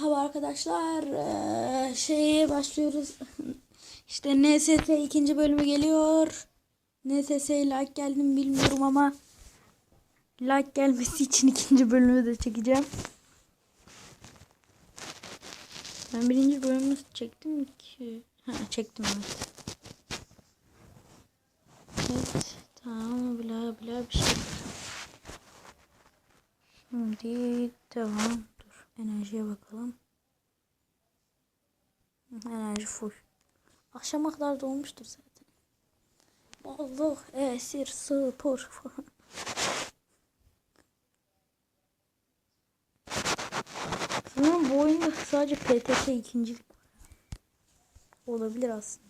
Merhaba arkadaşlar. Ee, şeye başlıyoruz. İşte NSS ikinci bölümü geliyor. NSS'ye like geldi mi bilmiyorum ama like gelmesi için ikinci bölümü de çekeceğim. Ben birinci bölümü çektim ki. Ha, çektim evet. Evet. Tamam bla bla bir şey. Şimdi devam. Enerjiye bakalım. Enerji full. Akşama kadar dolmuştur zaten. Balık, esir, spor. Sanırım bu oyunda sadece PTT ikincilik olabilir aslında.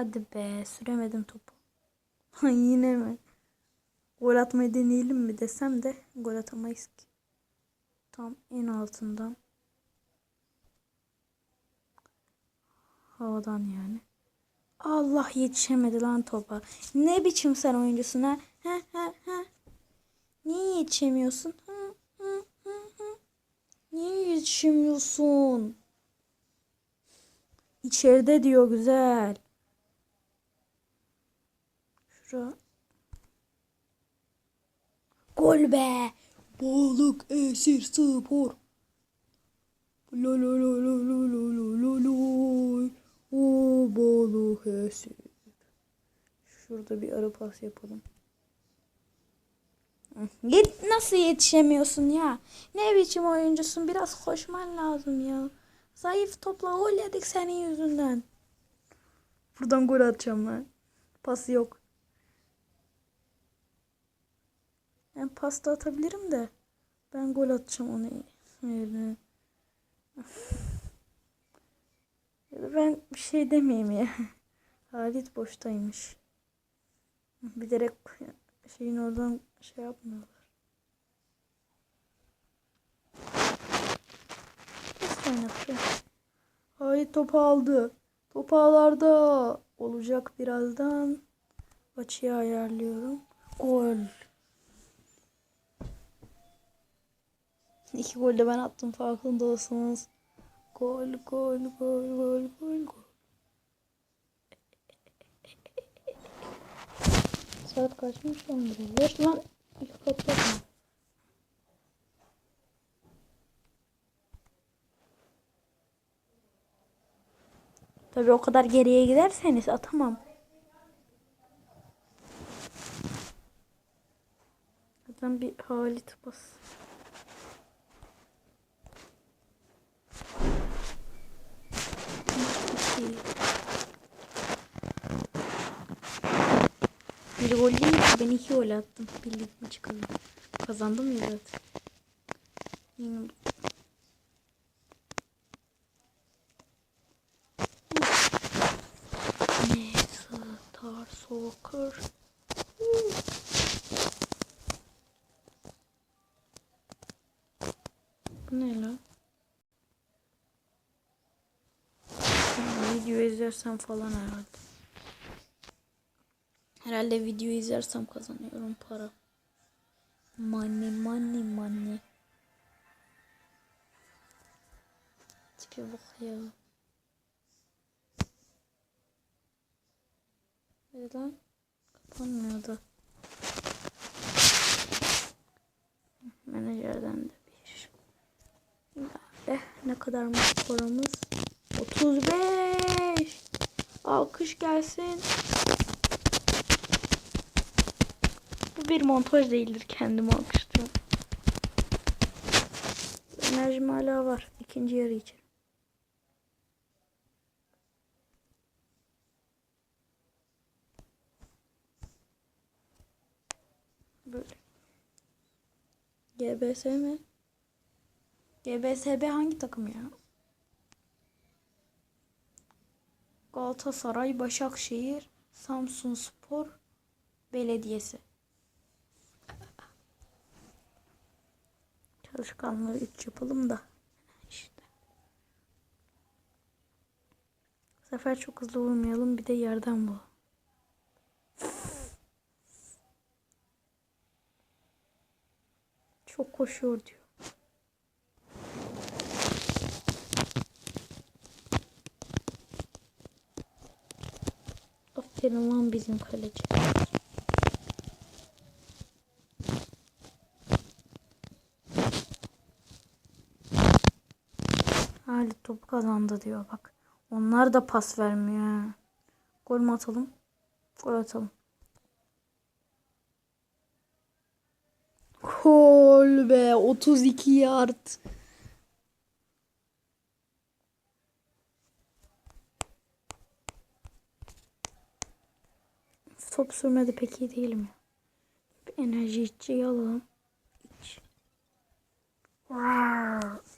Hadi be süremedim topu. Yine mi? Gol atmayı deneyelim mi desem de gol atamayız ki. Tam en altından. Havadan yani. Allah yetişemedi lan topa. Ne biçim sen oyuncusun ha? Ha ha ha. Niye yetişemiyorsun? Ha, ha, ha, ha. Niye yetişemiyorsun? İçeride diyor güzel. Şura. Gol be. Balık esir spor. Lo lo lo lo lo lo lo lo lo. O balık esir. Şurada bir ara pas yapalım. Yet nasıl yetişemiyorsun ya? Ne biçim oyuncusun? Biraz koşman lazım ya. Zayıf topla gol yedik senin yüzünden. Buradan gol atacağım ben. Pas yok. Ben pasta atabilirim de. Ben gol atacağım onu yerine. Ya da ben bir şey demeyeyim ya. Halit boştaymış. Bilerek şeyin oradan şey yapmıyorlar. Nasıl oynatıyor? Halit topu aldı. Topu ağlarda olacak birazdan. Açıyı ayarlıyorum. Gol. İki gol de ben attım farkında olsanız. Gol, gol, gol, gol, gol, gol. Saat kaçmış lan buraya? Ver lan. Yapma. Tabii o kadar geriye giderseniz atamam. Zaten bir Halit bas. Bir gol değil ki ben iki gol attım. Birlik maçı kazandım. Kazandım ya zaten. Yine- Ne Star Soccer. Bu ne lan? Video izlersem falan herhalde. Herhalde video izlersem kazanıyorum para. Money money money. Tipe bak ya. Evet lan. Kapanmıyordu. Menajerden de bir. Eh, ne kadar mı paramız? 35. Alkış gelsin. Bir montaj değildir. Kendimi alkışlıyorum. Enerjim hala var. İkinci yarı için. Böyle. GBS mi? GBSB hangi takım ya? Galatasaray, Başakşehir, Samsun Spor, Belediyesi. Çalışkanlığı 3 yapalım da. İşte. Bu sefer çok hızlı vurmayalım. Bir de yerden bu. Çok koşuyor diyor. Aferin lan bizim kaleci. Kazandı diyor bak. Onlar da pas vermiyor. Gol mü atalım? Gol atalım. Gol be 32 yard. Top sürmede pek iyi değilim ya. Bir enerji içeceği alalım. İç. Rar.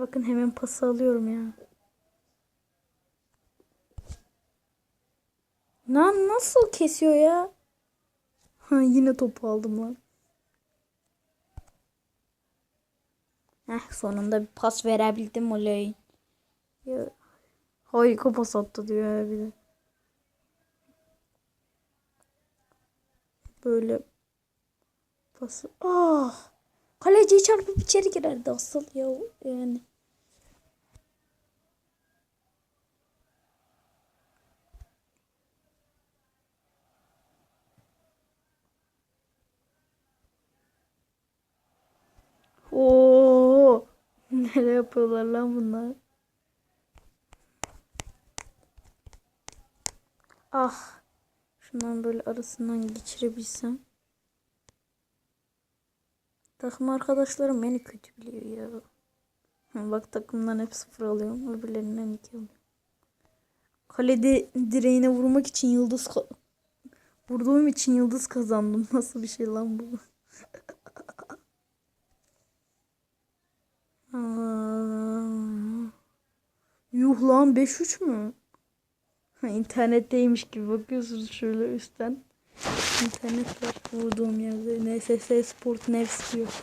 Bakın hemen pası alıyorum ya. Lan nasıl kesiyor ya? Ha yine topu aldım lan. Heh sonunda bir pas verebildim oley. Ya, harika pas attı diyor bir de. Böyle pası. Ah! Kaleciye çarpıp içeri girerdi asıl ya yani. Neler yapıyorlar lan bunlar? Ah! Şundan böyle arasından geçirebilsem. Takım arkadaşlarım beni kötü biliyor ya. Bak takımdan hep sıfır alıyorum. Öbürlerinden iki alıyorum. Kalede direğine vurmak için yıldız vurduğum için yıldız kazandım. Nasıl bir şey lan bu? Aa, Yuh lan 5-3 mü? Ha, internetteymiş gibi bakıyorsunuz şöyle üstten. İnternet var vurduğum yerde. NSS Sport Nevs diyor.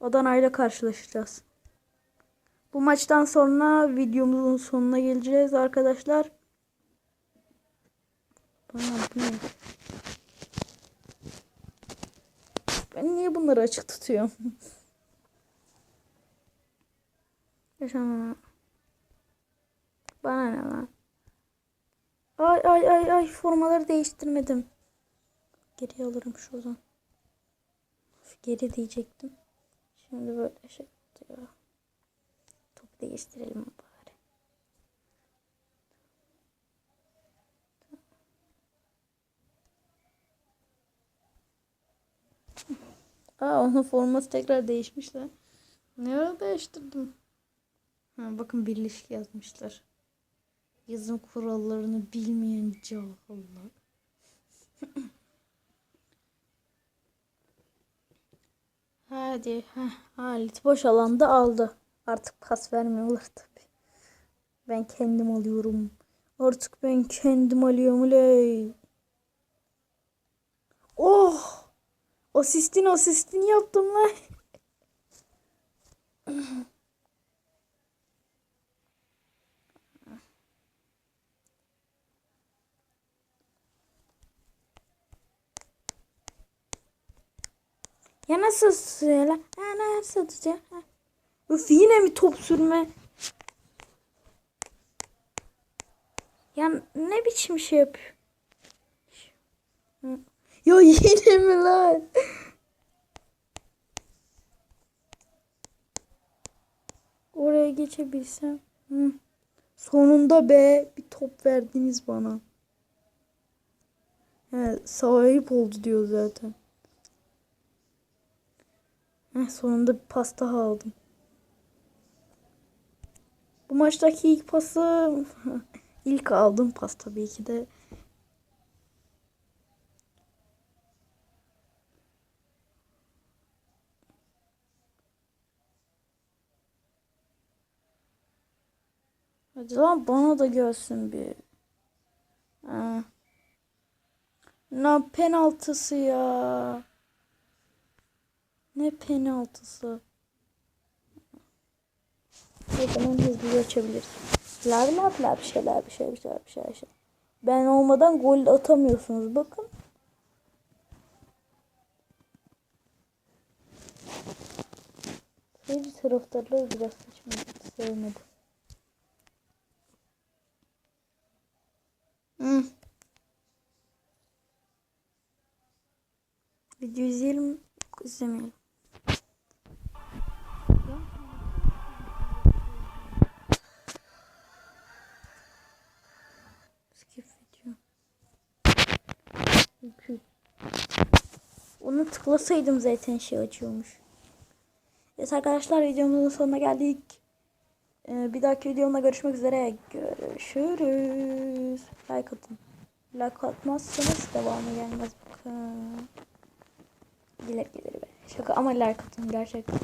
Adana ile karşılaşacağız. Bu maçtan sonra videomuzun sonuna geleceğiz arkadaşlar. Bana bu ne? Ben niye bunları açık tutuyorum? Yaşamam. Bana ne lan? Ay ay ay ay formaları değiştirmedim. Geri alırım şuradan. Geri diyecektim. Şimdi böyle şey diyor. Top değiştirelim bari. Aa onun forması tekrar değişmişler. Ne ara değiştirdim? Ha, bakın birleşik yazmışlar. Yazım kurallarını bilmeyen cahiller. Hadi. Heh, Halit boş alanda aldı. Artık pas vermiyorlar tabi. Ben kendim alıyorum. Artık ben kendim alıyorum uley. Oh! Asistin asistin yaptım lan. Ya nasıl tutuyor lan? Ha nasıl tutuyor? Ha. Yine mi top sürme? Ya ne biçim şey yapıyor? Hı. Ya yine mi lan? Oraya geçebilsem. Hı. Sonunda be bir top verdiniz bana. He, sahip oldu diyor zaten. Heh, sonunda bir pas daha aldım. Bu maçtaki ilk pası ilk aldığım pas tabii ki de. Hadi lan bana da gelsin bir. Ne penaltısı ya. Ne penaltısı. O zaman hızlı açabiliriz. Bla bla bla bir şeyler bir şey bir şeyler bir şeyler. Şey. Ben olmadan gol atamıyorsunuz. Bakın. Seyirci taraftarları biraz saçma. Sevmedim. Hı. Video izleyelim. izlemeyelim. Skip video. Onu tıklasaydım zaten şey açıyormuş. Evet arkadaşlar videomuzun sonuna geldik. Ee, bir dahaki videomda görüşmek üzere. Görüşürüz. Like atın. Like atmazsanız devamı gelmez. Bakın. Dilek gelir be. Şaka ama like atın gerçekten.